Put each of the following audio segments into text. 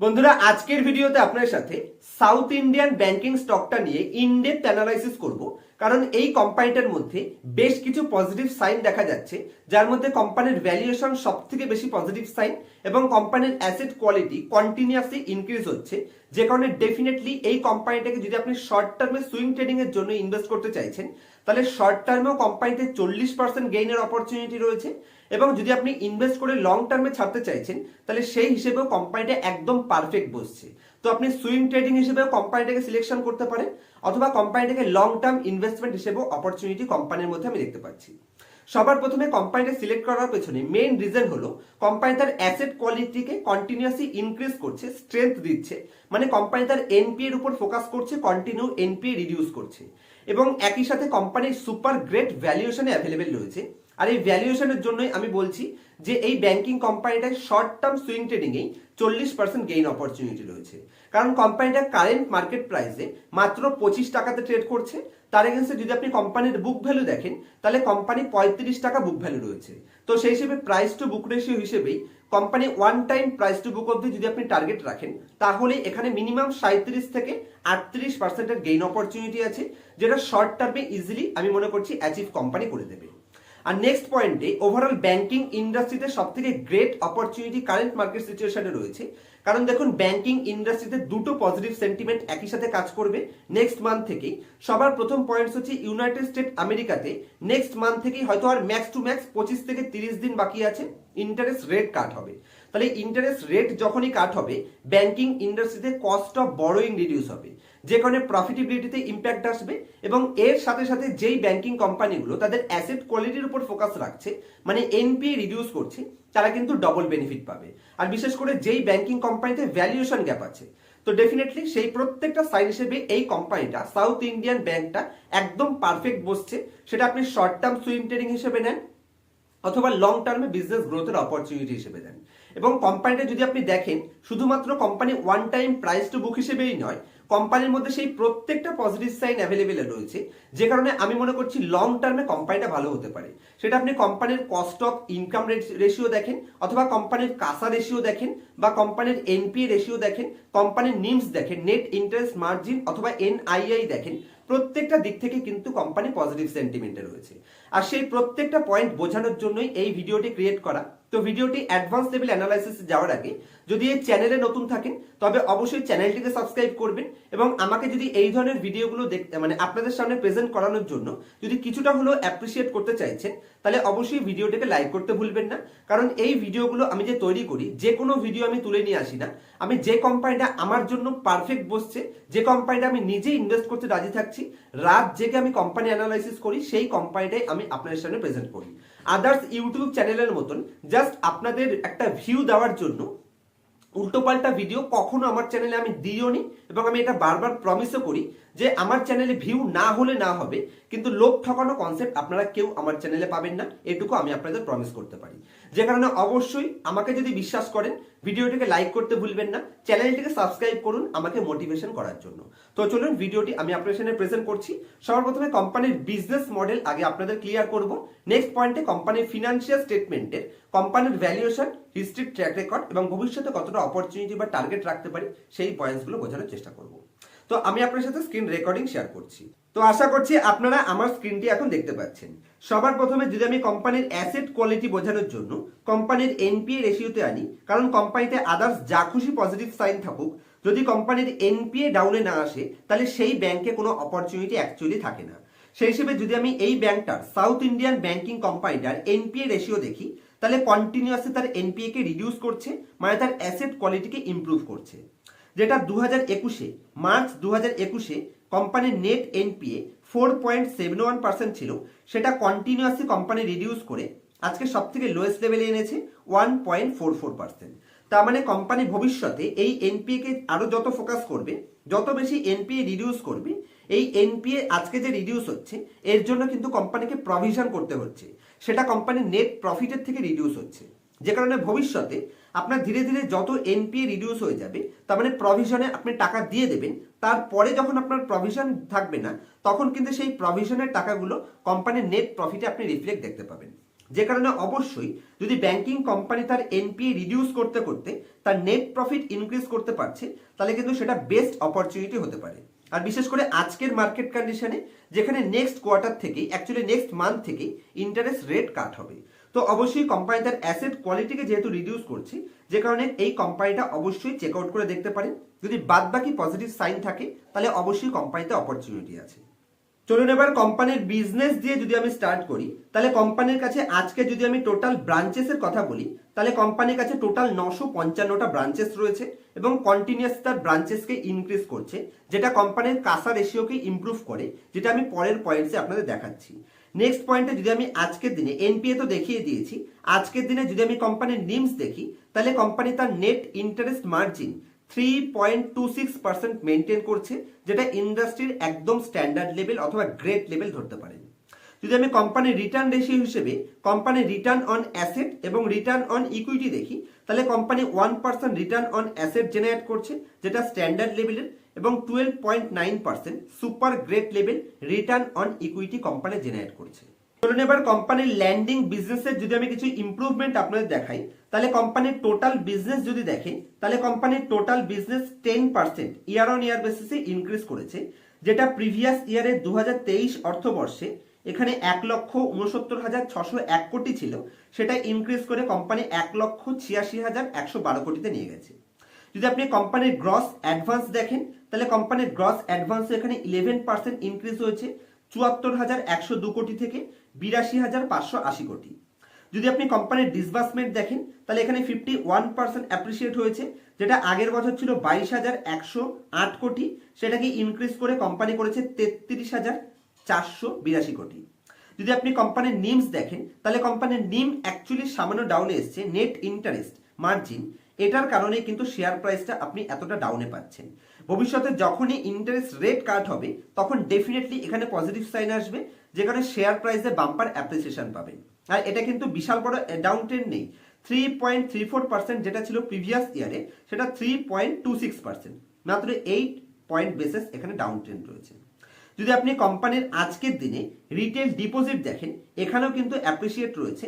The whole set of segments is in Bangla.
বন্ধুরা, আজকের ভিডিওতে আপনার সাথে সাউথ ইন্ডিয়ান ব্যাংকিং স্টকটা নিয়ে ইনডেপথ অ্যানালাইসিস করব। কারণ এই কোম্পানিটার মধ্যে বেশ কিছু পজিটিভ সাইন দেখা যাচ্ছে। যার মধ্যে কোম্পানির ভ্যালুয়েশন সব থেকে বেশি পজিটিভ সাইন এবং কোম্পানির অ্যাসেট কোয়ালিটি কন্টিনিউয়াসলি ইনক্রিজ হচ্ছে। যে কারণে ডেফিনেটলি এই কোম্পানিটাকে যদি আপনি শর্ট টার্মে সুইং ট্রেডিং এর জন্য ইনভেস্ট করতে চাইছেন তাহলে শর্ট টার্মেও কোম্পানিতে চল্লিশ পার্সেন্ট গেইনের অপরচুনিটি রয়েছে এবং যদি আপনি ইনভেস্ট করে লং টার্মে ছাড়তে চাইছেন, তাহলে সেই হিসেবেও কোম্পানিটা একদম পারফেক্ট বসছে। তো আপনি সুইং ট্রেডিং হিসেবেও কোম্পানিটাকে সিলেকশন করতে পারেন, অথবা কোম্পানিটাকে লং টার্ম ইনভেস্টমেন্ট হিসেবেও অপরচুনিটি কোম্পানির মধ্যে আমি দেখতে পাচ্ছি। সবার প্রথমে কোম্পানিটা সিলেক্ট করার পেছনে মেইন রিজন হলো কোম্পানি তার অ্যাসেট কোয়ালিটিকে কন্টিনিউয়াসলি ইনক্রিজ করছে স্ট্রেংথ দিচ্ছে। মানে কোম্পানি তার এনপি এর উপর ফোকাস করছে কন্টিনিউ এনপি রিডিউস করছে। এবং একই সাথে কোম্পানির সুপার গ্রেট ভ্যালুয়েশনে অ্যাভেলেবেল রয়েছে। আর এই ভ্যালুয়েশনের জন্যই আমি বলছি যে এই ব্যাংকিং কোম্পানিটায় শর্ট টার্ম সুইং ট্রেডিংয়েই চল্লিশ পার্সেন্ট গেইন অপরচুনিটি রয়েছে। কারণ কোম্পানিটা কারেন্ট মার্কেট প্রাইসে মাত্র পঁচিশ টাকাতে ট্রেড করছে। তার এগেন্সে যদি আপনি কোম্পানির বুক ভ্যালু দেখেন, তাহলে কোম্পানি পঁয়ত্রিশ টাকা বুক ভ্যালু রয়েছে। তো সেই হিসেবে প্রাইস টু বুক রেশিও হিসেবেই company one time price to book অবধি যদি আপনি টার্গেট রাখেন, তাহলে এখানে মিনিমাম সাঁত্রিশ থেকে আটত্রিশ পার্সেন্টের গেইন অপরচুনিটি আছে, যেটা শর্ট টার্মে ইজিলি আমি মনে করছি অ্যাচিভ কোম্পানি করে দেবে। আর নেক্সট পয়েন্টে ওভারঅল ব্যাংকিং ইন্ডাস্ট্রিতে সব থেকে গ্রেট অপরচুনিটি কারেন্ট মার্কেট সিচুয়েশনে রয়েছে কারণ দেখুন ব্যাংকিং ইন্ডাস্ট্রিতে দুটো পজিটিভ সেন্টিমেন্ট একই সাথে কাজ করবে নেক্সট মান্থ থেকেই। সবার প্রথম পয়েন্টস হচ্ছে ইউনাইটেড স্টেট আমেরিকাতে নেক্সট মান্থ থেকেই হয়তো আর ম্যাক্স টু ম্যাক্স পঁচিশ থেকে তিরিশ দিন বাকি আছে। ইন্টারেস্ট রেট কাট হবে। তাহলে ইন্টারেস্ট রেট যখনই কাট হবে ব্যাংকিং ইন্ডাস্ট্রিতে কস্ট অফ বড়োয়িং রিডিউস হবে। যে কারণে প্রফিটেবিলিটিতে ইম্প্যাক্ট আসবে এবং এর সাথে সাথে যেই ব্যাংকিং কোম্পানিগুলো তাদের অ্যাসেট কোয়ালিটির উপর ফোকাস রাখছে মানে এনপিএ রিডিউস করছে, তারা কিন্তু ডবল বেনিফিট পাবে। আর বিশেষ করে যেই ব্যাংকিং কোম্পানিতে ভ্যালুয়েশন গ্যাপ আছে, তো ডেফিনেটলি সেই প্রত্যেকটা সাইড হিসেবে এই কোম্পানিটা সাউথ ইন্ডিয়ান ব্যাংকটা একদম পারফেক্ট বসছে। সেটা আপনি শর্ট টার্ম সুইম ট্রেডিং হিসেবে নেন, অথবা লং টার্মে বিজনেস গ্রোথের অপরচুনিটি হিসেবে দেন এবং কোম্পানিটা যদি আপনি দেখেন, শুধুমাত্র company one time price to book হিসেবেই নয়, কোম্পানির মধ্যে সেই প্রত্যেকটা পজিটিভ সাইন অ্যাভেলেবেল রয়েছে। যে কারণে আমি মনে করছি লং টার্মে কোম্পানিটা ভালো হতে পারে। সেটা আপনি কোম্পানির কস্ট অফ ইনকাম রেশিও দেখেন, অথবা কোম্পানির কাসা রেশিও দেখেন, বা কোম্পানির এনপিএ রেশিও দেখেন, কোম্পানির নিমস দেখেন নেট ইন্টারেস্ট মার্জিন অথবা এনআইআই দেখেন, প্রত্যেকটা দিক থেকে কিন্তু কোম্পানি পজিটিভ সেন্টিমেন্টে রয়েছে। আর সেই প্রত্যেকটা পয়েন্ট বোঝানোর জন্যই এই ভিডিওটি ক্রিয়েট করা। তো ভিডিওটি অ্যাডভান্স লেভেল অ্যানালাইসিস যাওয়ার আগে যদি এই চ্যানেলে নতুন থাকেন, তবে অবশ্যই চ্যানেলটিকে সাবস্ক্রাইব করবেন এবং আমাকে যদি এই ধরনের ভিডিওগুলো দেখতে মানে আপনাদের সামনে প্রেজেন্ট করানোর জন্য যদি কিছুটা হলেও অ্যাপ্রিসিয়েট করতে চাইছেন, তাহলে অবশ্যই ভিডিওটিকে লাইক করতে ভুলবেন না। কারণ এই ভিডিওগুলো আমি যে তৈরি করি, যে কোনো ভিডিও আমি তুলে নিয়ে আসি না। আমি যে কোম্পানিটা আমার জন্য পারফেক্ট বসছে, যে কোম্পানিটা আমি নিজে ইনভেস্ট করতে রাজি থাকছি, রাত জেগে আমি কোম্পানি অ্যানালাইসিস করি, সেই কোম্পানিটাই আমি আপনাদের সামনে প্রেজেন্ট করি। আদার্স ইউটিউব চ্যানেলের মতন জাস্ট আপনাদের একটা ভিউ দেওয়ার জন্য উল্টোপাল্টা ভিডিও কখনো আমার চ্যানেলে আমি দিও নি এবং আমি এটা বারবার প্রমিসও করি যে আমার চ্যানেলে ভিউ না হলে না হবে, কিন্তু লোক ঠকানো কনসেপ্ট আপনারা কেউ আমার চ্যানেলে পাবেন না, এটুকু আমি আপনাদের প্রমিস করতে পারি। যে কারণে অবশ্যই আমাকে যদি বিশ্বাস করেন, ভিডিওটিকে লাইক করতে ভুলবেন না চ্যানেলটিকে সাবস্ক্রাইব করুন আমাকে মোটিভেশন করার জন্য। তো চলুন, ভিডিওটি আমি আপনার সামনে প্রেজেন্ট করছি। সবার প্রথমে কোম্পানির বিজনেস মডেল আগে আপনাদের ক্লিয়ার করব। নেক্সট পয়েন্টে কোম্পানির ফিনান্সিয়াল স্টেটমেন্টের কোম্পানির ভ্যালুয়েশন হিস্ট্রি ট্র্যাক রেকর্ড এবং ভবিষ্যতে কতটা অপরচুনিটি বা টার্গেট রাখতে পারি, সেই পয়েন্টসগুলো বোঝানোর চেষ্টা করব। তো আমি আপনার সাথে স্ক্রিন রেকর্ডিং শেয়ার করছি। তো আশা করছি আপনারা আমার স্ক্রিনটি এখন দেখতে পাচ্ছেন। সবার প্রথমে যদি আমি কোম্পানির অ্যাসেট কোয়ালিটি বোঝানোর জন্য কোম্পানির এনপিএ রেশিওতে আনি, কারণ কোম্পানিতে আদার্স যা খুশি পজিটিভ সাইন থাকুক, যদি কোম্পানির এনপিএ ডাউনে না আসে, তাহলে সেই ব্যাংকে কোনো অপরচুনিটি অ্যাকচুয়ালি থাকে না। সেই হিসেবে যদি আমি এই ব্যাংকটার সাউথ ইন্ডিয়ান ব্যাংকিং কোম্পানিটার এনপিএ রেশিও দেখি, তাহলে কন্টিনিউয়াসলি তার এনপিএ কে রিডিউস করছে মানে তার অ্যাসেট কোয়ালিটিকে ইমপ্রুভ করছে। যেটা দু হাজার একুশে, মার্চ দু হাজার একুশে কোম্পানির net NPA four point seven one percent ছিল, সেটা কন্টিনিউয়াসলি কোম্পানি রিডিউস করে আজকে সব থেকে লোয়েস্ট লেভেলে এনেছে one point four four percent তার মানে কোম্পানি ভবিষ্যতে এই এনপিএ কে আরও যত ফোকাস করবে, যত বেশি এনপিএ রিডিউস করবে, এই এনপিএ আজকে যে রিডিউস হচ্ছে, এর জন্য কিন্তু কোম্পানিকে প্রভিশন করতে হচ্ছে। সেটা কোম্পানির নেট প্রফিটের থেকে রিডিউস হচ্ছে। যে কারণে ভবিষ্যতে আপনার ধীরে ধীরে যত এনপিএ রিডিউস হয়ে যাবে, তার মানে প্রভিশনে আপনি টাকা দিয়ে দেবেন, তারপরে যখন আপনার প্রভিশন থাকবে না, তখন কিন্তু সেই প্রভিশনের টাকাগুলো কোম্পানির নেট প্রফিটে আপনি রিফ্লেক্ট দেখতে পাবেন। যে কারণে অবশ্যই যদি ব্যাংকিং কোম্পানি তার এনপিএ রিডিউস করতে করতে তার নেট প্রফিট ইনক্রিজ করতে পারছে, তাহলে কিন্তু সেটা বেস্ট অপরচুনিটি হতে পারে। আর বিশেষ করে আজকের মার্কেট কন্ডিশনে যেখানে নেক্সট কোয়ার্টার থেকেই অ্যাকচুয়ালি নেক্সট মান্থ থেকেই ইন্টারেস্ট রেট কাট হবে। তো অবশ্যই কোম্পানি তার অ্যাসেট কোয়ালিটিকে যেহেতু রিডিউস করছে, যে কারণে এই কোম্পানিটা অবশ্যই চেক আউট করে দেখতে পারেন। যদি বাদ বাকি পজিটিভ সাইন থাকে, তাহলে অবশ্যই কোম্পানিতে অপরচুনিটি আছে। চলুন এবার কোম্পানির বিজনেস দিয়ে যদি আমি স্টার্ট করি, তাহলে কোম্পানির কাছে আজকে যদি আমি টোটাল ব্রাঞ্চেসের কথা বলি, তাহলে কোম্পানির কাছে টোটাল নশো পঞ্চান্নটা ব্রাঞ্চেস রয়েছে এবং কন্টিনিউয়াস তার ব্রাঞ্চেসকে ইনক্রিজ করছে, যেটা কোম্পানির কাসা রেশিওকে ইমপ্রুভ করে, যেটা আমি পরের পয়েন্টসে আপনাদের দেখাচ্ছি। নেক্সট পয়েন্টে যদি আমি আজকের দিনে এনপিএ তো দেখিয়ে দিয়েছি, আজকের দিনে যদি আমি কোম্পানির নিমস দেখি, তাহলে কোম্পানি তার net interest margin three point two six percent maintain করছে, যেটা ইন্ডাস্ট্রির একদম স্ট্যান্ডার্ড লেভেল অথবা গ্রেট লেভেল ধরতে পারেন যদি আমি কোম্পানির রিটার্ন রেশিও হিসেবে কোম্পানির রিটার্ন অন অ্যাসেট এবং রিটার্ন অন ইকুইটি দেখি, তাহলে company one percent return on asset generate করছে, যেটা স্ট্যান্ডার্ড লেভেলের এবং twelve point nine percent super great level return on equity company generate করছে। চলুন এবার কোম্পানির ল্যান্ডিং বিজনেসের যদি আমি কিছু ইমপ্রুভমেন্ট আপনাদের দেখাই, তাহলে কোম্পানির টোটাল বিজনেস যদি দেখেন, তাহলে কোম্পানির total business ten percent year on year বেসিসে ইনক্রিজ করেছে, যেটা প্রিভিয়াস ইয়ারের দু হাজার তেইশ অর্থবর্ষে এখানে এক লক্ষ উনসত্তর হাজার ছশো এক কোটি ছিল, সেটা ইনক্রিজ করে কোম্পানি এক লক্ষ ছিয়াশি হাজার একশো বারো কোটিতে নিয়ে গেছে। যদি আপনি কোম্পানির গ্রস অ্যাডভান্স দেখেন তাহলে কোম্পানির গ্রস অ্যাডভান্স এখানে ইলেভেন পার্সেন্ট ইনক্রিজ হয়েছে চুয়াত্তর হাজার একশো দু কোটি থেকে বিরাশি হাজার পাঁচশো আশি কোটি। যদি আপনি কোম্পানির ডিসবার্সমেন্ট দেখেন, তাহলে এখানে ফিফটি ওয়ান পার্সেন্ট অ্যাপ্রিসিয়েট হয়েছে, যেটা আগের বছর ছিল বাইশ হাজার একশো আট কোটি, সেটাকে ইনক্রিজ করে কোম্পানি করেছে তেত্রিশ হাজার চারশো বিরাশি কোটি। যদি আপনি কোম্পানির নিমস দেখেন, তাহলে কোম্পানির নিম অ্যাকচুয়ালি সামান্য ডাউনে এসছে নেট ইন্টারেস্ট মার্জিন এটার কারণে কিন্তু শেয়ার প্রাইসটা আপনি এতটা ডাউনে পাচ্ছেন। ভবিষ্যতে যখনই ইন্টারেস্ট রেট কাট হবে, তখন ডেফিনেটলি এখানে পজিটিভ সাইন আসবে, যেখানে শেয়ার প্রাইসে বাম্পার অ্যাপ্রিসিয়েশন পাবেন আর এটা কিন্তু বিশাল বড় ডাউন ট্রেন্ড নেই। Three point three four percent যেটা ছিল প্রিভিয়াস ইয়ারে সেটা three point two six percent মাত্র এইট পয়েন্ট বেসিস এখানে ডাউন ট্রেন্ড রয়েছে। যদি আপনি কোম্পানির আজকের দিনে রিটেল ডিপোজিট দেখেন, এখানেও কিন্তু অ্যাপ্রিসিয়েট রয়েছে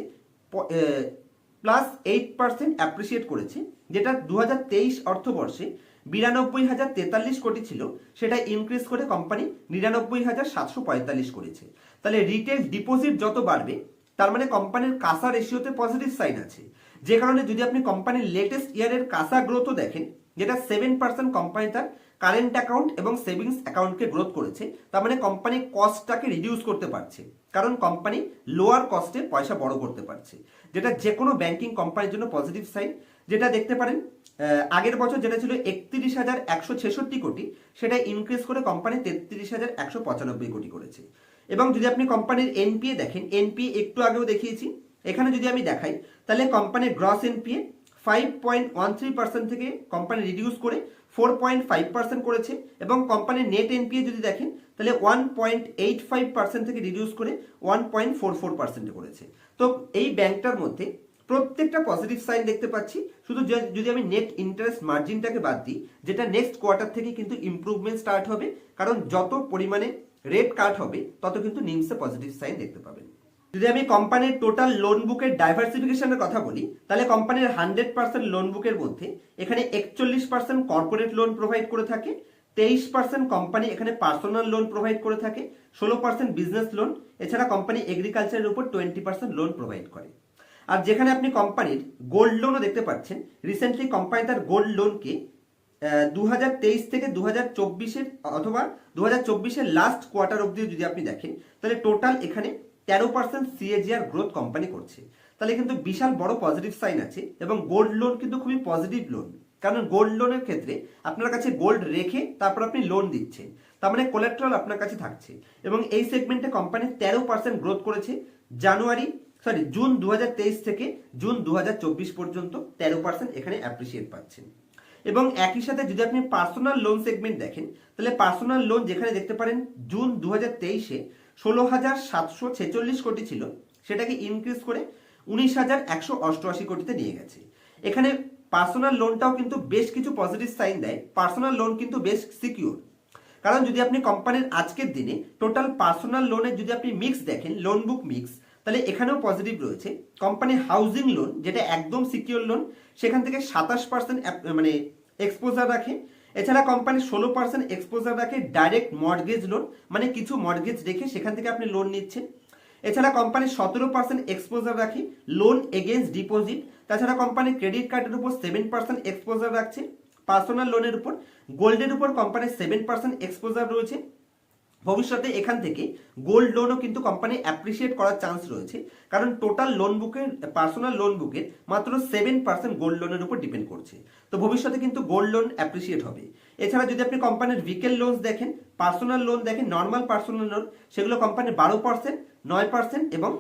প্লাস এইট পার্সেন্ট অ্যাপ্রিসিয়েট করেছে। যেটা দু হাজার তেইশ অর্থবর্ষে বিরানব্বই হাজার তেতাল্লিশ কোটি ছিল, সেটা ইনক্রিজ করে কোম্পানি নিরানব্বই হাজার সাতশো পঁয়তাল্লিশ করেছে। তাহলে রিটেল ডিপোজিট যত বাড়বে, তার মানে কোম্পানির কাসা রেশিওতে পজিটিভ সাইন আছে। যে কারণে যদি আপনি কোম্পানির লেটেস্ট ইয়ারের কাসা গ্রোথও দেখেন, যেটা সেভেন পার্সেন্ট কোম্পানি তার কারেন্ট অ্যাকাউন্ট এবং সেভিংস অ্যাকাউন্টকে গ্রোথ করেছে, তার মানে কোম্পানি কস্টটাকে রিডিউস করতে পারছে। কারণ কোম্পানি লোয়ার কস্টে পয়সা বড় করতে পারছে। যেটা যে কোনো ব্যাংকিং কোম্পানির জন্য পজিটিভ সাইন যেটা দেখতে পারেন আগের বছর যেটা ছিল একত্রিশ হাজার একশো ছেষট্টি কোটি, সেটা ইনক্রিজ করে কোম্পানি তেত্রিশ হাজার একশো পঁচানব্বই কোটি করেছে। এবং যদি আপনি কোম্পানির এনপিএ দেখেন এনপিএ একটু আগেও দেখিয়েছি, এখানে যদি আমি দেখাই, তাহলে কোম্পানির gross NPA five point one three percent থেকে কোম্পানি রিডিউস করে ফোর পয়েন্ট ফাইভ পার্সেন্ট করেছে, এবং কোম্পানির নেট এনপিএ যদি দেখেন, তাহলে one point eight five percent থেকে রিডিউস করে ওয়ান পয়েন্ট ফোর ফোর পার্সেন্টে করেছে। তো এই ব্যাংকটার মধ্যে প্রত্যেকটা পজিটিভ সাইন দেখতে পাচ্ছি। শুধু যদি আমি নেট ইন্টারেস্ট মার্জিনটাকে বাদ দিই, যেটা নেক্সট কোয়ার্টার থেকে কিন্তু ইম্প্রুভমেন্ট স্টার্ট হবে, কারণ যত পরিমাণে রেট কাট হবে, তত কিন্তু নিমসে পজিটিভ সাইন দেখতে পাবেন। যদি আমি কোম্পানির টোটাল লোন বুকের ডাইভার্সিফিকেশনের কথা বলি, তাহলে কোম্পানির হান্ড্রেড পার্সেন্ট লোন বুকের মধ্যে এখানে একচল্লিশ পার্সেন্ট কর্পোরেট লোন প্রোভাইড করে থাকে, তেইশ পার্সেন্ট কোম্পানি এখানে পার্সোনাল লোন প্রোভাইড করে থাকে, ষোলো পার্সেন্ট বিজনেস লোন এছাড়া কোম্পানি এগ্রিকালচারের উপর টোয়েন্টি পার্সেন্ট লোন প্রোভাইড করে। আর যেখানে আপনি কোম্পানির গোল্ড লোনও দেখতে পাচ্ছেন রিসেন্টলি কোম্পানি তার গোল্ড লোনকে দু থেকে দু হাজার অথবা দু হাজার লাস্ট কোয়ার্টার অব্দি যদি আপনি দেখেন, তাহলে টোটাল এখানে তেরো পার্সেন্ট সিএজিআর গ্রোথ কোম্পানি করছে। তাহলে কিন্তু বিশাল বড় পজিটিভ সাইন আছে, এবং গোল্ড লোন কিন্তু খুবই পজিটিভ লোন কারণ গোল্ড লোনের ক্ষেত্রে আপনার কাছে গোল্ড রেখে তারপর আপনি লোন দিচ্ছেন, তার মানে কোলেট্রাল আপনার কাছে থাকছে। এবং এই সেগমেন্টে কোম্পানি তেরো পার্সেন্ট গ্রোথ করেছে, জানুয়ারি সরি জুন দু হাজার তেইশ থেকে জুন দু হাজার চব্বিশ পর্যন্ত তেরো পার্সেন্ট এখানে অ্যাপ্রিসিয়েট পাচ্ছেন। এবং একই সাথে যদি আপনি পার্সোনাল লোন সেগমেন্ট দেখেন, তাহলে পার্সোনাল লোন যেখানে দেখতে পারেন জুন দু হাজার তেইশে ষোলো হাজার সাতশো ছেচল্লিশ কোটি ছিল, সেটাকে ইনক্রিজ করে উনিশ হাজার একশো অষ্টআশি কোটিতে নিয়ে গেছে। এখানে পার্সোনাল লোনটাও কিন্তু বেশ কিছু পজিটিভ সাইন দেয় পার্সোনাল লোন কিন্তু বেশ সিকিউর কারণ যদি আপনি কোম্পানির আজকের দিনে টোটাল পার্সোনাল লোনের যদি আপনি মিক্স দেখেন লোন বুক মিক্স তাহলে এখানেও পজিটিভ রয়েছে। কোম্পানি হাউজিং লোন যেটা একদম সিকিউর লোন সেখান থেকে সাতাশ পার্সেন্ট মানে এক্সপোজার রাখে। এছাড়া কোম্পানি ষোলো পার্সেন্ট এক্সপোজার রাখে ডাইরেক্ট মর্গেজ লোন মানে কিছু মর্গেজ রেখে সেখান থেকে আপনি লোন নিচ্ছেন। এছাড়া কোম্পানি সতেরো পার্সেন্ট এক্সপোজার রাখে লোন এগেনস্ট ডিপোজিট তাছাড়া কোম্পানি ক্রেডিট কার্ডের উপর সেভেন পার্সেন্ট এক্সপোজার রাখছে। পার্সোনাল লোনের উপর। গোল্ডের উপর কোম্পানির সেভেন পার্সেন্ট এক্সপোজার রয়েছে। ভবিষ্যতে এখান থেকে গোল্ড লোনও কিন্তু কোম্পানি অ্যাপ্রিসিয়েট করার চান্স রয়েছে। কারণ টোটাল লোন বুকের পার্সোনাল লোন বুকের মাত্র সেভেন পার্সেন্ট গোল্ড লোনের উপর ডিপেন্ড করছে। তো ভবিষ্যতে কিন্তু গোল্ড লোন অ্যাপ্রিসিয়েট হবে। এছাড়া যদি আপনি কোম্পানির ভিকেল লোন দেখেন পার্সোনাল লোন দেখেন নর্মাল পার্সোনাল লোন সেগুলো কোম্পানির বারো পার্সেন্ট নয় পার্সেন্ট এবং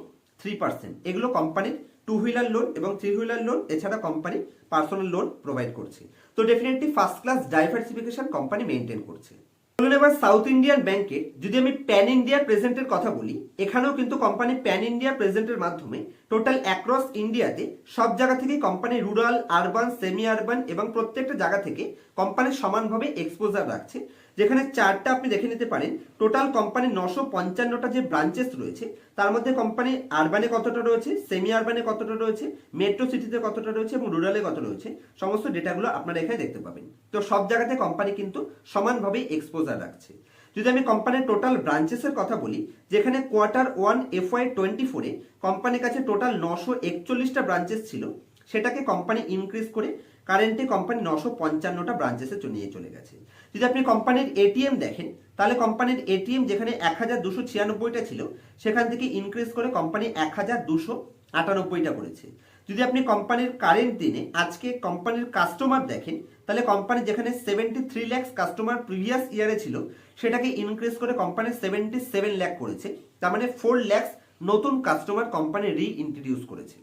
থ্রি পার্সেন্ট এগুলো কোম্পানির টু হুইলার লোন এবং থ্রি হুইলার লোন এছাড়া কোম্পানি পার্সোনাল লোন প্রোভাইড করছে। তো definitely first class diversification company maintain করছে। চলুন এবার সাউথ ইন্ডিয়ান ব্যাংকে যদি আমি প্যান ইন্ডিয়া প্রেজেন্টের কথা বলি, এখানেও কিন্তু কোম্পানি প্যান ইন্ডিয়া প্রেজেন্টের মাধ্যমে টোটাল অ্যাক্রস ইন্ডিয়াতে সব জায়গা থেকে company rural urban semi urban এবং প্রত্যেকটা জায়গা থেকে কোম্পানি সমানভাবে এক্সপোজার রাখছে। যেখানে চারটা আপনি দেখে নিতে পারেন। টোটাল কোম্পানি নশো পঞ্চান্নটা যে ব্রাঞ্চেস রয়েছে, তার মধ্যে কোম্পানি আরবানে কতটা রয়েছে সেমি আরবানে কতটা রয়েছে মেট্রো সিটিতে কতটা রয়েছে এবং রুরালে কত রয়েছে, সমস্ত ডেটাগুলো আপনারা এখানে দেখতে পাবেন। তো সব জায়গাতে কোম্পানি কিন্তু সমানভাবে এক্সপোজার রাখছে। যদি আমি কোম্পানির টোটাল ব্রাঞ্চেসের কথা বলি, যেখানে কোয়ার্টার ওয়ান এফওয়াই টোয়েন্টি ফোরে কোম্পানির কাছে টোটাল নশো একচল্লিশটা ব্রাঞ্চেস ছিল, সেটাকে কোম্পানি ইনক্রিজ করে কারেন্টে কোম্পানি নশো পঞ্চান্নটা ব্রাঞ্চেসে নিয়ে চলে গেছে। যদি আপনি কোম্পানির এটিএম দেখেন, তাহলে কোম্পানির এটিএম যেখানে এক হাজার দুশো ছিয়ানব্বইটা ছিল, সেখান থেকে ইনক্রিজ করে কোম্পানি এক হাজার দুশো আটানব্বইটা করেছে। যদি আপনি কোম্পানির কারেন্ট দিনে আজকে কোম্পানির কাস্টমার দেখেন, তাহলে কোম্পানি যেখানে সেভেন্টি থ্রি কাস্টমার প্রিভিয়াস ইয়ারে ছিল, সেটাকে ইনক্রিজ করে কোম্পানি সেভেন্টি সেভেন ল্যাক করেছে। তার মানে ফোর ল্যাক্স নতুন কাস্টমার কোম্পানি রি ইন্ট্রোডিউস করেছে।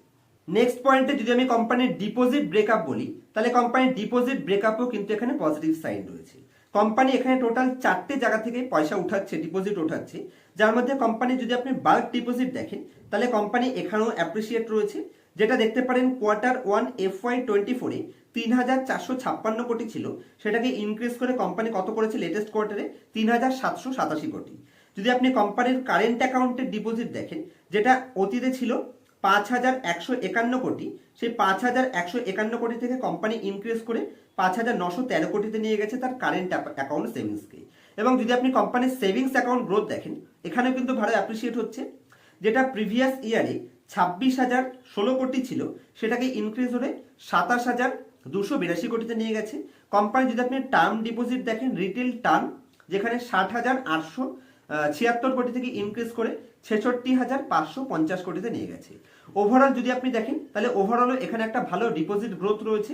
নেক্সট পয়েন্টে যদি আমি কোম্পানির ডিপোজিট ব্রেকআপ বলি, তাহলে কোম্পানির ডিপোজিট ব্রেকআপও কিন্তু এখানে পজিটিভ সাইন রয়েছে। কোম্পানি এখানে টোটাল চারটে জায়গা থেকে পয়সা উঠাচ্ছে ডিপোজিট উঠাচ্ছে যার মধ্যে কোম্পানি যদি আপনি বাল্ক ডিপোজিট দেখেন, তাহলে কোম্পানি এখানেও অ্যাপ্রিসিয়েট রয়েছে। যেটা দেখতে পারেন quarter one F Y twenty ফোরে তিন হাজার চারশো ছাপ্পান্ন কোটি ছিল। সেটাকে ইনক্রিজ করে কোম্পানি কত করেছে লেটেস্ট কোয়ার্টারে তিন হাজার সাতশো সাতাশি কোটি। যদি আপনি কোম্পানির কারেন্ট অ্যাকাউন্টের ডিপোজিট দেখেন, যেটা অতীতে ছিল পাঁচ হাজার একশো একান্ন কোটি, সেই পাঁচ হাজার একশো একান্ন কোটি থেকে কোম্পানি ইনক্রিজ করে পাঁচ হাজার নশো তেরো কোটিতে নিয়ে গেছে তার কারেন্ট অ্যাকাউন্ট সেভিংসকে এবং যদি আপনি কোম্পানির সেভিংস অ্যাকাউন্ট গ্রোথ দেখেন, এখানেও কিন্তু ভালো অ্যাপ্রিসিয়েট হচ্ছে, যেটা প্রিভিয়াস ইয়ারে ছাব্বিশ হাজার ষোলো কোটি ছিল, সেটাকে ইনক্রিজ হলে সাতাশ হাজার দুশো বিরাশি কোটিতে নিয়ে গেছে। কোম্পানি যদি আপনি টার্ম ডিপোজিট দেখেন রিটেল টার্ম যেখানে ষাট হাজার আটশো ছিয়াত্তর কোটি থেকে ইনক্রিজ করে ছেষট্টি হাজার পাঁচশো পঞ্চাশ কোটিতে নিয়ে গেছে। ওভারঅল যদি আপনি দেখেন, তাহলে ওভারঅলও এখানে একটা ভালো ডিপোজিট গ্রোথ রয়েছে,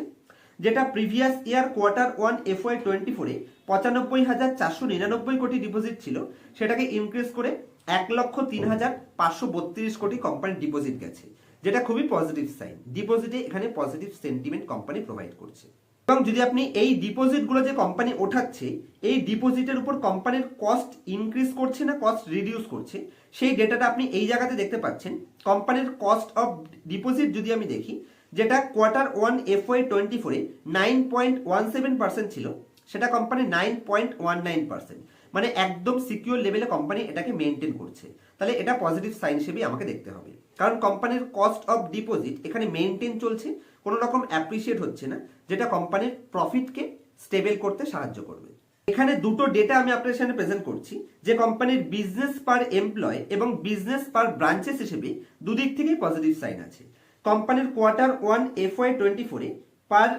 যেটা previous year quarter one F Y twenty ফোরে পঁচানব্বই হাজার চারশো নিরানব্বই কোটি ডিপোজিট ছিল। সেটাকে ইনক্রিজ করে এক লক্ষ তিন হাজার পাঁচশো বত্রিশ কোটি কোম্পানির ডিপোজিট গেছে, যেটা খুবই পজিটিভ সাইন ডিপোজিটে এখানে পজিটিভ সেন্টিমেন্ট কোম্পানি প্রোভাইড করছে। এবং যদি আপনি এই ডিপোজিটগুলো যে কোম্পানি ওঠাচ্ছে, এই ডিপোজিটের উপর কোম্পানির কস্ট ইনক্রিজ করছে না কস্ট রিডিউস করছে সেই ডেটাটা আপনি এই জায়গাতে দেখতে পাচ্ছেন। কোম্পানির কস্ট অফ ডিপোজিট যদি আমি দেখি, যেটা quarter one F Y twenty ফোরে nine point one seven percent ছিল, সেটা company nine point one nine percent মানে একদম সিকিউর লেভেলে কোম্পানি এটাকে মেনটেন করছে। তাহলে এটা পজিটিভ সাইন হিসেবেই আমাকে দেখতে হবে। কারণ কোম্পানির কস্ট অফ ডিপোজিট এখানে মেনটেন চলছে, কোনো রকম অ্যাপ্রিসিয়েট হচ্ছে না, যেটা কোম্পানির প্রফিটকে স্টেবল করতে সাহায্য করবে। এখানে দুটো ডেটা আমি আপনার সামনে প্রেজেন্ট করছি, যে কোম্পানির বিজনেস পার এমপ্লয় এবং বিজনেস পার ব্রাঞ্চেস হিসেবে দুদিক থেকেই পজিটিভ সাইন আছে। কোম্পানির quarter one F Y twenty ফোরে পার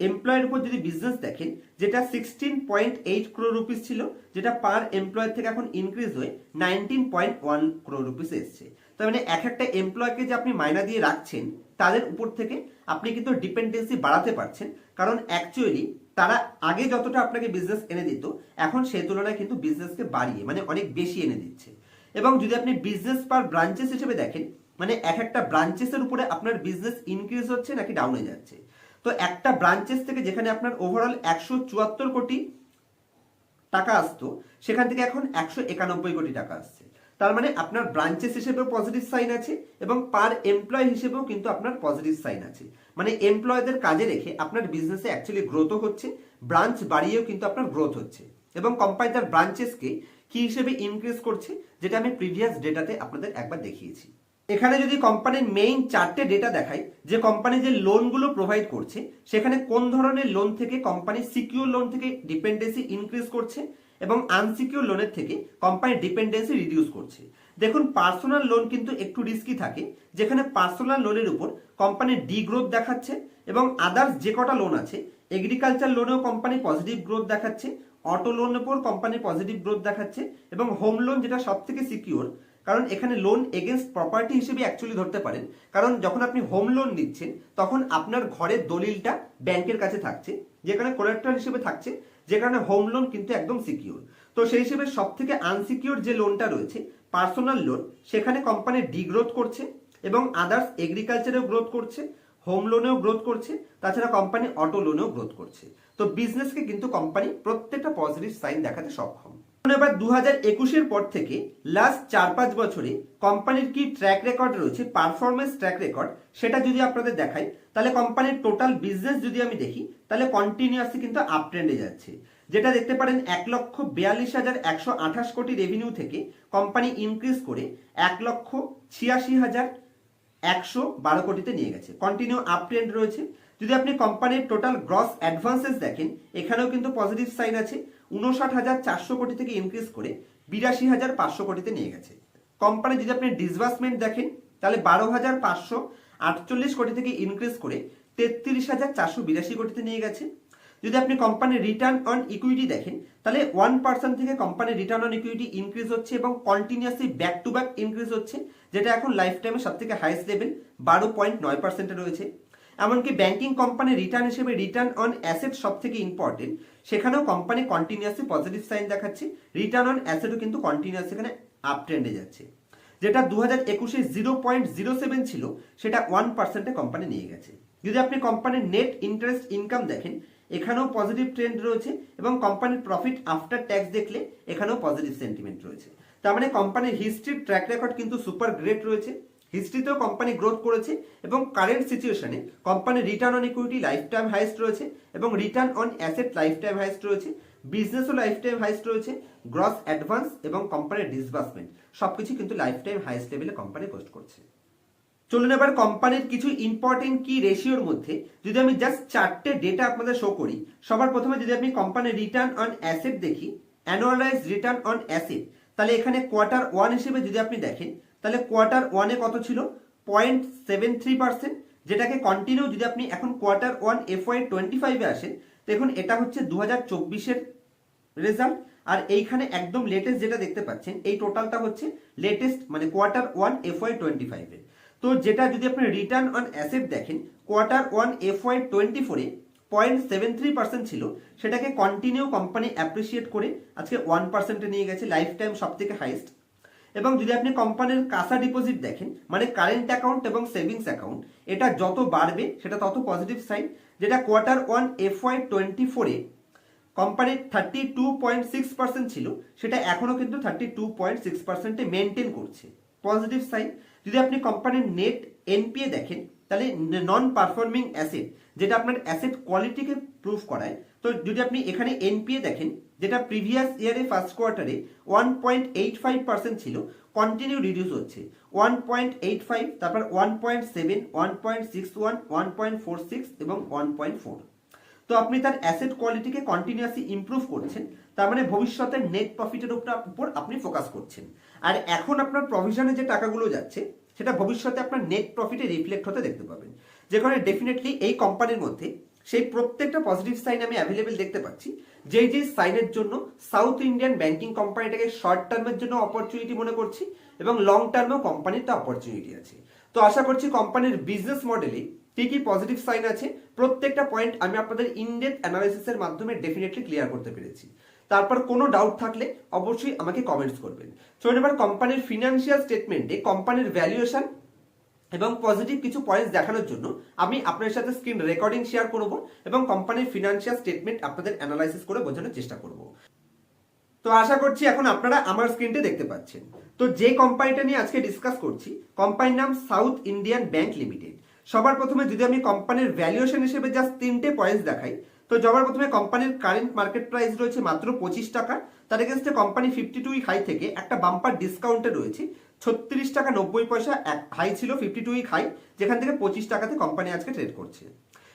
এমপ্লয়ের উপর যদি বিজনেস দেখেন, যেটা sixteen point eight crore rupees ছিল, যেটা পার এমপ্লয়ের থেকে এখন ইনক্রিজ হয়ে nineteen point one crore rupees এসছে। তার মানে এক একটা এমপ্লয়কে যে আপনি মাইনা দিয়ে রাখছেন, তাদের উপর থেকে আপনি কিন্তু ডিপেন্ডেন্সি বাড়াতে পারছেন, কারণ অ্যাকচুয়ালি তারা আগে যতটা আপনাকে বিজনেস এনে দিত, এখন সেই তুলনায় কিন্তু বিজনেসকে বাড়িয়ে মানে অনেক বেশি এনে দিচ্ছে। এবং যদি আপনি বিজনেস পার ব্রাঞ্চেস হিসেবে দেখেন মানে এক একটা ব্রাঞ্চেসের উপরে আপনার বিজনেস ইনক্রিজ হচ্ছে নাকি ডাউনে যাচ্ছে। তো একটা ব্রাঞ্চেস থেকে যেখানে আপনার ওভারঅল একশো চুয়াত্তর কোটি টাকা আসতো, সেখান থেকে এখন একশো একানব্বই কোটি টাকা আসছে। তার মানে আপনার ব্রাঞ্চেস হিসেবেও পজিটিভ সাইন আছে এবং পার এমপ্লয় হিসেবেও কিন্তু আপনার পজিটিভ সাইন আছে। মানে এমপ্লয়দের কাজে রেখে আপনার বিজনেসে অ্যাকচুয়ালি গ্রোথও হচ্ছে ব্রাঞ্চ বাড়িয়েও কিন্তু আপনার গ্রোথ হচ্ছে। এবং কোম্পানি তার ব্রাঞ্চেসকে কি হিসেবে ইনক্রিজ করছে, যেটা আমি প্রিভিয়াস ডেটাতে আপনাদের একবার দেখিয়েছি। এখানে যদি কোম্পানির মেইন চারটে ডেটা দেখাই, যে কোম্পানি যে লোনগুলো প্রোভাইড করছে, সেখানে কোন ধরনের লোন থেকে কোম্পানি সিকিউর লোন থেকে ডিপেন্ডেন্সি ইনক্রিজ করছে এবং আনসিকিউর লোনের থেকে কোম্পানির ডিপেন্ডেন্সি রিডিউস করছে। দেখুন পার্সোনাল লোন কিন্তু একটু রিস্কি থাকে, যেখানে পার্সোনাল লোনের উপর কোম্পানির ডি গ্রোথ দেখাচ্ছে এবং আদার্স যে কটা লোন আছে এগ্রিকালচার লোনেও কোম্পানি পজিটিভ গ্রোথ দেখাচ্ছে অটো লোনের উপর কোম্পানি পজিটিভ গ্রোথ দেখাচ্ছে এবং হোম লোন যেটা সব থেকে সিকিউর কারণ এখানে লোন এগেনস্ট প্রপার্টি হিসেবে অ্যাকচুয়ালি ধরতে পারেন। কারণ যখন আপনি হোম লোন নিচ্ছেন, তখন আপনার ঘরের দলিলটা ব্যাংকের কাছে থাকছে, যেখানে কোলেক্টর হিসেবে থাকছে যে কারণে হোম লোন কিন্তু একদম সিকিউর তো সেই হিসেবে সব থেকে আনসিকিউর যে লোনটা রয়েছে পার্সোনাল লোন সেখানে কোম্পানি ডিগ্রোথ করছে এবং আদার্স এগ্রিকালচারেও গ্রোথ করছে হোম লোনেও গ্রোথ করছে, তাছাড়া কোম্পানি অটো লোনেও গ্রোথ করছে। তো বিজনেসকে কিন্তু কোম্পানি প্রত্যেকটা পজিটিভ সাইন দেখাতে সক্ষম। এবার দু হাজার একুশের পর থেকে লাস্ট চার পাঁচ বছরে কোম্পানির কি ট্র্যাক রেকর্ড রয়েছে পারফরমেন্স ট্র্যাক রেকর্ড সেটা যদি আপনাদের দেখাই, তাহলে কোম্পানির টোটাল বিজনেস যদি আমি দেখি, তাহলে কন্টিনিউয়াসলি কিন্তু আপ ট্রেন্ডে যাচ্ছে। যেটা দেখতে পারেন, এক লক্ষ বিয়াল্লিশ হাজার একশো আঠাশ কোটি রেভিনিউ থেকে কোম্পানি ইনক্রিজ করে এক লক্ষ ছিয়াশি হাজার একশো বারো কোটিতে নিয়ে গেছে। কন্টিনিউ আপ ট্রেন্ড রয়েছে। যদি আপনি কোম্পানির টোটাল গ্রস অ্যাডভান্সেস দেখেন, এখানেও কিন্তু পজিটিভ সাইন আছে। উনষাট হাজার চারশো কোটি থেকে ইনক্রিজ করে বিরাশি হাজার পাঁচশো কোটিতে নিয়ে গেছে। কোম্পানি যদি আপনি ডিসবার্সমেন্ট দেখেন, তাহলে বারো হাজার পাঁচশো আটচল্লিশ কোটি থেকে ইনক্রিজ করে তেত্রিশ হাজার চারশো বিরাশি কোটিতে নিয়ে গেছে। যদি আপনি কোম্পানির রিটার্ন অন ইকুইটি দেখেন, তাহলে ওয়ান পার্সেন্ট থেকে কোম্পানির রিটার্ন অন ইকুইটি ইনক্রিজ হচ্ছে এবং continuously back to back increase হচ্ছে, যেটা এখন লাইফ টাইমে সব থেকে হাইস্ট লেভেল বারো পয়েন্ট নয় পার্সেন্টে রয়েছে। এমনকি ব্যাংকিং কোম্পানির রিটার্ন হিসেবে রিটার্ন অন অ্যাসেট সব থেকে ইম্পর্টেন্ট সেখানেও কোম্পানি কন্টিনিউয়াসলি পজিটিভ সাইন দেখাচ্ছে রিটার্ন অন অ্যাসেটও কিন্তু কন্টিনিউয়াস এখানে আপ ট্রেন্ডে যাচ্ছে। যেটা দু হাজার একুশে জিরো পয়েন্ট জিরো সেভেন ছিল, সেটা ওয়ান পার্সেন্টে কোম্পানি নিয়ে গেছে। যদি আপনি কোম্পানির নেট ইন্টারেস্ট ইনকাম দেখেন, এখানেও পজিটিভ ট্রেন্ড রয়েছে এবং কোম্পানির প্রফিট আফটার ট্যাক্স দেখলে এখানেও পজিটিভ সেন্টিমেন্ট রয়েছে। তার মানে কোম্পানির হিস্ট্রির ট্র্যাক রেকর্ড কিন্তু সুপার গ্রেট রয়েছে। হিস্ট্রিতেও কোম্পানি গ্রোথ করেছে এবং কারেন্ট সিচুয়েশনে কোম্পানির return on equity lifetime highest রয়েছে এবং return on asset lifetime highest রয়েছে বিজনেসও লাইফ টাইম হাইস্ট রয়েছে গ্রস অ্যাডভান্স এবং কোম্পানির ডিসবার্সমেন্ট সব কিছু কিন্তু লাইফ টাইম হাইস্ট লেভেলে কোম্পানি পোস্ট করছে। চলুন এবার কোম্পানির কিছু ইম্পর্টেন্ট কি রেশিওর মধ্যে যদি আমি জাস্ট চারটে ডেটা আপনাদের শো করি, সবার প্রথমে যদি আপনি কোম্পানির রিটার্ন অন অ্যাসেট দেখি অ্যানুয়ালাইজ রিটার্ন অন অ্যাসেট তাহলে এখানে কোয়ার্টার ওয়ান হিসেবে যদি আপনি দেখেন তাহলে কোয়ার্টার ওয়ানে কত ছিল? পয়েন্ট সেভেন থ্রি পার্সেন্ট যেটাকে কন্টিনিউ যদি আপনি এখন quarter one F Y twenty ফাইভে আসেন, দেখুন এটা হচ্ছে দু হাজার চব্বিশের রেজাল্ট আর এইখানে একদম লেটেস্ট যেটা দেখতে পাচ্ছেন, এই টোটালটা হচ্ছে লেটেস্ট মানে quarter one F Y twenty ফাইভের তো যেটা যদি আপনি রিটার্ন অন অ্যাসেট দেখেন quarter one F Y twenty ফোরে পয়েন্ট সেভেন থ্রি পার্সেন্ট ছিল, সেটাকে কন্টিনিউ কোম্পানি অ্যাপ্রিসিয়েট করে আজকে ওয়ান পার্সেন্টে নিয়ে গেছে লাইফ টাইম সব থেকে হাইস্ট এবং যদি আপনি কোম্পানির কাসা ডিপোজিট দেখেন মানে কারেন্ট অ্যাকাউন্ট এবং সেভিংস অ্যাকাউন্ট এটা যত বাড়বে, সেটা তত পজিটিভ সাইন যেটা quarter one F Y twenty ফোরে কোম্পানির thirty two point six percent ছিল, সেটা এখনও কিন্তু থার্টি টু পয়েন্ট সিক্স পার্সেন্টে মেনটেন করছে। পজিটিভ সাইন যদি আপনি কোম্পানির নেট এনপিএ দেখেন, তাহলে নন পারফর্মিং অ্যাসেট যেটা আপনার অ্যাসেট কোয়ালিটিকে প্রুফ করায়, তো যদি আপনি এখানে এনপিএ দেখেন যেটা প্রিভিয়াস ইয়ারে ফার্স্ট কোয়ার্টারে one point eight five percent ছিল কন্টিনিউ রিডিউস হচ্ছে। ওয়ান পয়েন্ট এইট ফাইভ তারপর one point seven one point six one one point four six এবং ওয়ান পয়েন্ট ফোর তো আপনি তার অ্যাসেট কোয়ালিটিকে কন্টিনিউয়াসলি ইমপ্রুভ করছেন, তার মানে ভবিষ্যতের নেট প্রফিটের উপর আপনি ফোকাস করছেন। আর এখন আপনার প্রভিশনে যে টাকাগুলো যাচ্ছে, সেটা ভবিষ্যতে আপনার নেট প্রফিটে রিফ্লেক্ট হতে দেখতে পাবেন। যে কারণে ডেফিনেটলি এই কোম্পানির মধ্যে সেই প্রত্যেকটা পজিটিভ সাইন আমি অ্যাভেলেবেল দেখতে পাচ্ছি। যেই যেই সাইনের জন্য সাউথ ইন্ডিয়ান ব্যাংকিং কোম্পানিটাকে শর্ট টার্মের জন্য অপরচুনিটি মনে করছি এবং লং টার্মেও কোম্পানির তা অপরচুনিটি আছে। তো আশা করছি কোম্পানির বিজনেস মডেলে কি কি পজিটিভ সাইন আছে, প্রত্যেকটা পয়েন্ট আমি আপনাদের ইনডেপ অ্যানালাইসিসের মাধ্যমে ডেফিনেটলি ক্লিয়ার করতে পেরেছি। তারপর কোনো ডাউট থাকলে অবশ্যই আমাকে কমেন্টস করবেন। চলুন এবার কোম্পানির ফিনান্সিয়াল স্টেটমেন্টে কোম্পানির ভ্যালুয়েশন এবং পজিটিভ কিছু পয়েন্টস দেখানোর জন্য আমি আপনার সাথে স্ক্রিন রেকর্ডিং শেয়ার করব এবং কোম্পানির ফিনান্সিয়াল স্টেটমেন্ট আপনাদের অ্যানালাইসিস করে বোঝানোর চেষ্টা করব। তো আশা করছি এখন আপনারা আমার স্ক্রিনটা দেখতে পাচ্ছেন। তো যে কোম্পানিটা নিয়ে আজকে ডিসকাস করছি কোম্পানির নাম সাউথ ইন্ডিয়ান ব্যাংক লিমিটেড সবার প্রথমে যদি আমি কোম্পানির ভ্যালুয়েশন হিসেবে জাস্ট তিনটে পয়েন্টস দেখাই, তো সবার প্রথমে কোম্পানির কারেন্ট মার্কেট প্রাইস রয়েছে মাত্র পঁচিশ টাকা। তার এগেনস্টে কোম্পানি ফিফটি টু হাই থেকে একটা বাম্পার ডিসকাউন্টে রয়েছে। ছত্রিশ টাকা নব্বই পয়সা হাই ছিল ফিফটি টু উইক হাই যেখান থেকে পঁচিশ টাকাতে কোম্পানি আজকে ট্রেড করছে।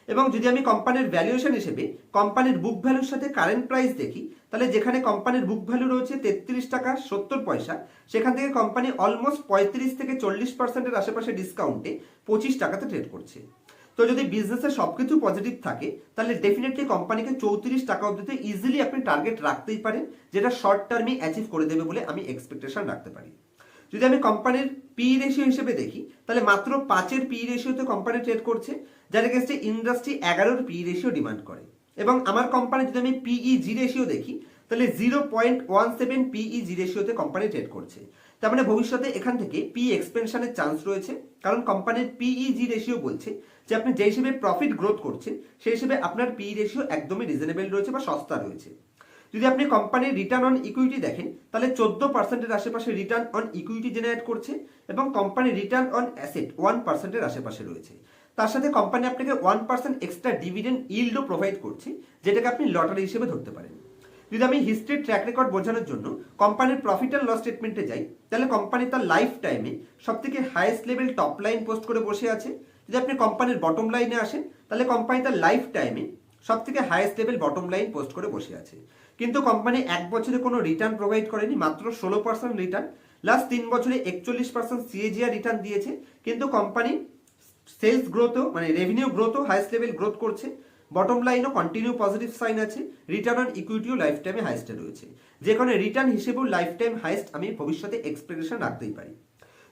এবং যদি আমি কোম্পানির ভ্যালুয়েশন হিসেবে কোম্পানির বুক ভ্যালুর সাথে কারেন্ট প্রাইস দেখি, তাহলে যেখানে কোম্পানির বুক ভ্যালু রয়েছে তেত্রিশ টাকা সত্তর পয়সা, সেখান থেকে কোম্পানি অলমোস্ট পঁয়ত্রিশ থেকে চল্লিশ পার্সেন্টের আশেপাশে ডিসকাউন্টে পঁচিশ টাকাতে ট্রেড করছে। তো যদি বিজনেসে সবকিছু পজিটিভ থাকে, তাহলে ডেফিনেটলি কোম্পানিকে চৌত্রিশ টাকা অবধিতে ইজিলি আপনি টার্গেট রাখতেই পারেন, যেটা শর্ট টার্মে অ্যাচিভ করে দেবে বলে আমি এক্সপেকটেশন রাখতে পারি। যদি আমি কোম্পানির পি রেশিও হিসেবে দেখি, তাহলে মাত্র পাঁচের পি রেশিওতে কোম্পানি ট্রেড করছে, যার এগেস্টে ইন্ডাস্ট্রি এগারোর পি রেশিও ডিমান্ড করে। এবং আমার কোম্পানি যদি আমি পিই জি রেশিও দেখি, তাহলে zero point one seven PE G রেশিওতে company trade করছে। তার মানে ভবিষ্যতে এখান থেকে পি এক্সপেনশনের চান্স রয়েছে, কারণ কোম্পানির পিই জি রেশিও বলছে যে আপনি যে হিসেবে প্রফিট গ্রোথ করছেন, সেই হিসেবে আপনার পি রেশিও একদমই রিজনেবল রয়েছে বা সস্তা রয়েছে। যদি আপনি কোম্পানির রিটার্ন অন ইকুইটি দেখেন, তাহলে চোদ্দ পার্সেন্টের আশেপাশে রিটার্ন অন ইকুইটি জেনারেট করছে এবং কোম্পানির রিটার্ন অন অ্যাসেট ওয়ান পার্সেন্টের আশেপাশে রয়েছে। তার সাথে কোম্পানি আপনাকে ওয়ান পার্সেন্ট এক্সট্রা ডিভিডেন্ড ইল্ডও প্রোভাইড করছে, যেটাকে আপনি লটারি হিসেবে ধরতে পারেন। যদি আমি হিস্ট্রি ট্র্যাক রেকর্ড বোঝানোর জন্য কোম্পানির প্রফিট অ্যান্ড লস স্টেটমেন্টে যাই, তাহলে কোম্পানি তার লাইফ টাইমে সব থেকে highest level top line post করে বসে আছে। যদি আপনি কোম্পানির বটম লাইনে আসেন, তাহলে কোম্পানি তার লাইফ টাইমে সব থেকে highest level bottom line post করে বসে আছে। কিন্তু কোম্পানি এক বছরে কোনো রিটার্ন প্রোভাইড করেনি, মাত্র ষোলো পার্সেন্ট রিটার্ন লাস্ট তিন বছরে একচল্লিশ পার্সেন্ট সিএজিআর রিটার্ন দিয়েছে। কিন্তু কোম্পানি সেলস গ্রোথও মানে রেভিনিউ গ্রোথও হাইস্ট লেভেল গ্রোথ করছে। বটম লাইনও কন্টিনিউ পজিটিভ সাইন আছে। রিটার্ন অন ইকুইটিও লাইফ টাইমে হাইস্টে রয়েছে। যেখানে রিটার্ন হিসেবেও লাইফ টাইম হাইস্ট আমি ভবিষ্যতে এক্সপেকটেশন রাখতেই পারি।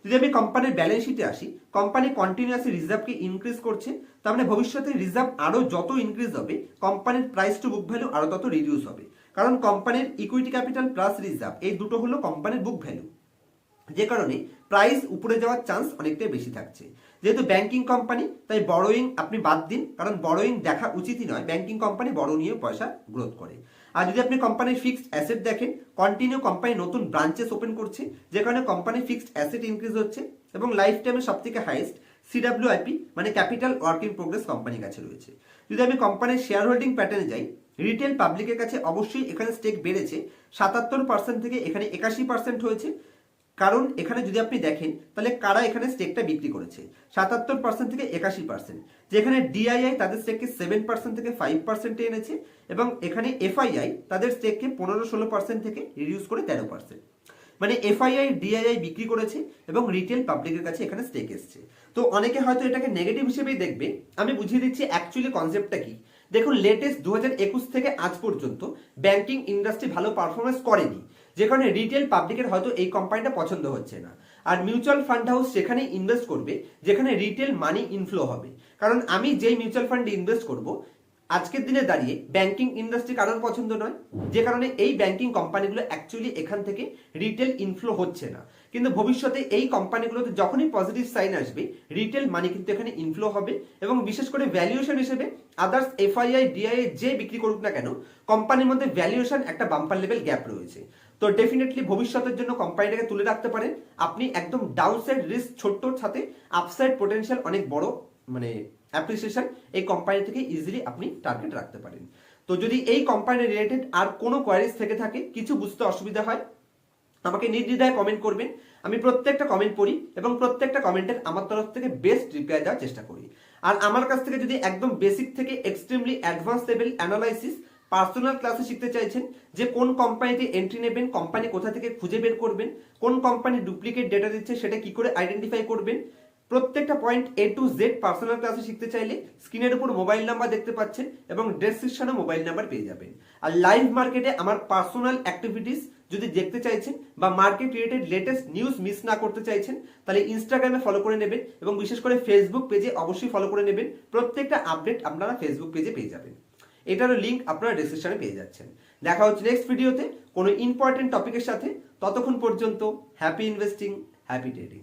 যদি আমি কোম্পানির ব্যালেন্স শিটে আসি কোম্পানি কন্টিনিউয়াসলি রিজার্ভকে ইনক্রিজ করছে, তার মানে ভবিষ্যতে রিজার্ভ আরও যত ইনক্রিজ হবে কোম্পানির প্রাইস টু বুক ভ্যালু আরও তত রিডিউস হবে। কারণ কোম্পানির ইকুইটি ক্যাপিটাল প্লাস রিজার্ভ এই দুটো হলো কোম্পানির বুক ভ্যালু যে কারণে প্রাইস উপরে যাওয়ার চান্স অনেকটাই বেশি থাকছে। যেহেতু ব্যাংকিং কোম্পানি তাই বড়োইং আপনি বাদ দিন, কারণ বড়োইং দেখা উচিতই নয় ব্যাংকিং কোম্পানি বড় নিয়ে পয়সা গ্রোথ করে। আর যদি আপনি কোম্পানির ফিক্সড অ্যাসেট দেখেন কন্টিনিউ কোম্পানি নতুন ব্রাঞ্চেস ওপেন করছে, যে কারণে কোম্পানির ফিক্সড অ্যাসেট ইনক্রিজ হচ্ছে, এবং লাইফ টাইমের সব থেকে হাইয়েস্ট সিডাব্লিউআইপি মানে ক্যাপিটাল ওয়ার্ক প্রোগ্রেস কোম্পানির কাছে রয়েছে। যদি আমি কোম্পানির শেয়ার হোল্ডিং প্যাটার্নে যাই রিটেল পাবলিকের কাছে অবশ্যই এখানে স্টেক বেড়েছে। সাতাত্তর পার্সেন্ট থেকে এখানে একাশি পার্সেন্ট হয়েছে। কারণ এখানে যদি আপনি দেখেন, তাহলে কারা এখানে স্টেকটা বিক্রি করেছে? সাতাত্তর পার্সেন্ট থেকে একাশি পার্সেন্ট যেখানে ডিআইআই তাদের স্টেককে সেভেন পার্সেন্ট থেকে ফাইভ পার্সেন্টে এনেছে এবং এখানে এফআইআই তাদের স্টেককে পনেরো ষোলো পার্সেন্ট থেকে রিডিউস করে তেরো পার্সেন্ট মানে এফআইআই ডিআইআই বিক্রি করেছে এবং রিটেল পাবলিকের কাছে এখানে স্টেক এসছে। তো অনেকে হয়তো এটাকে নেগেটিভ হিসেবেই দেখবে। আমি বুঝিয়ে দিচ্ছি অ্যাকচুয়ালি কনসেপ্টটা কি? দেখুন লেটেস্ট দু হাজার একুশ থেকে আজ পর্যন্ত ব্যাংকিং ইন্ডাস্ট্রি ভালো পারফরমেন্স করেনি। যে কারণে রিটেল পাবলিকের হয়তো এই কোম্পানিটা পছন্দ হচ্ছে না। আর মিউচুয়াল ফান্ড হাউস সেখানে ইনভেস্ট করবে, যেখানে রিটেল মানি ইনফ্লো হবে। কারণ আমি যেই মিউচুয়াল ফান্ডে ইনভেস্ট করব, আজকের দিনে দাঁড়িয়ে ব্যাংকিং ইন্ডাস্ট্রি কারোর পছন্দ নয়। যে কারণে এই ব্যাংকিং কোম্পানিগুলো অ্যাকচুয়ালি এখান থেকে রিটেল ইনফ্লো হচ্ছে না। কিন্তু ভবিষ্যতে এই কোম্পানিগুলোতে যখনই পজিটিভ সাইন আসবে রিটেল মানি কিন্তু এখানে ইনফ্লো হবে এবং বিশেষ করে ভ্যালুয়েশন হিসেবে আদার্স এফআইআই ডিআইএ যে বিক্রি করুক না কেন কোম্পানির মধ্যে ভ্যালুয়েশন একটা বাম্পার লেভেল গ্যাপ রয়েছে। তো ডেফিনেটলি ভবিষ্যতের জন্য কোম্পানিটাকে তুলে রাখতে পারেন। আপনি একদম ডাউনসাইড রিস্ক ছোট্টর সাথে আপসাইড পোটেনশিয়াল অনেক বড় মানে অ্যাপ্রিসিয়েশন এই কোম্পানি থেকে ইজিলি আপনি টার্গেট রাখতে পারেন। তো যদি এই কোম্পানি রিলেটেড আর কোনো কোয়ারিজ থেকে থাকে, কিছু বুঝতে অসুবিধা হয়, আমাকে নির্দ্বিধায় কমেন্ট করবেন। আমি প্রত্যেকটা কমেন্ট পড়ি এবং প্রত্যেকটা কমেন্টের আমার তরফ থেকে বেস্ট রিপ্লাই দেওয়ার চেষ্টা করি। আর আমার কাছ থেকে যদি একদম বেসিক থেকে extremely advance level analysis personal ক্লাসে শিখতে চাইছেন, যে কোন কোম্পানিতে এন্ট্রি নেবেন কোম্পানি কোথা থেকে খুঁজে বের করবেন, কোন কোম্পানি ডুপ্লিকেট ডেটা দিচ্ছে, সেটা কি করে আইডেন্টিফাই করবেন, প্রত্যেকটা point A to Z personal ক্লাসে শিখতে চাইলে স্ক্রিনের উপর মোবাইল নাম্বার দেখতে পাচ্ছেন এবং ডেসক্রিপশনে মোবাইল নাম্বার পেয়ে যাবেন। আর লাইভ মার্কেটে আমার পার্সোনাল অ্যাক্টিভিটিস যদি দেখতে চাইছেন বা market related latest news miss না করতে চাইছেন, তাহলে ইনস্টাগ্রামে ফলো করে নেবেন এবং বিশেষ করে ফেসবুক পেজে অবশ্যই ফলো করে নেবেন। প্রত্যেকটা আপডেট আপনারা ফেসবুক পেজে পেয়ে যাবেন। এটারও লিঙ্ক আপনারা ডিসক্রিপশনে পেয়ে যাচ্ছেন। দেখা হচ্ছে নেক্সট ভিডিওতে কোনো ইম্পর্টেন্ট টপিকের সাথে। ততক্ষণ পর্যন্ত হ্যাপি ইনভেস্টিং হ্যাপি ট্রেডিং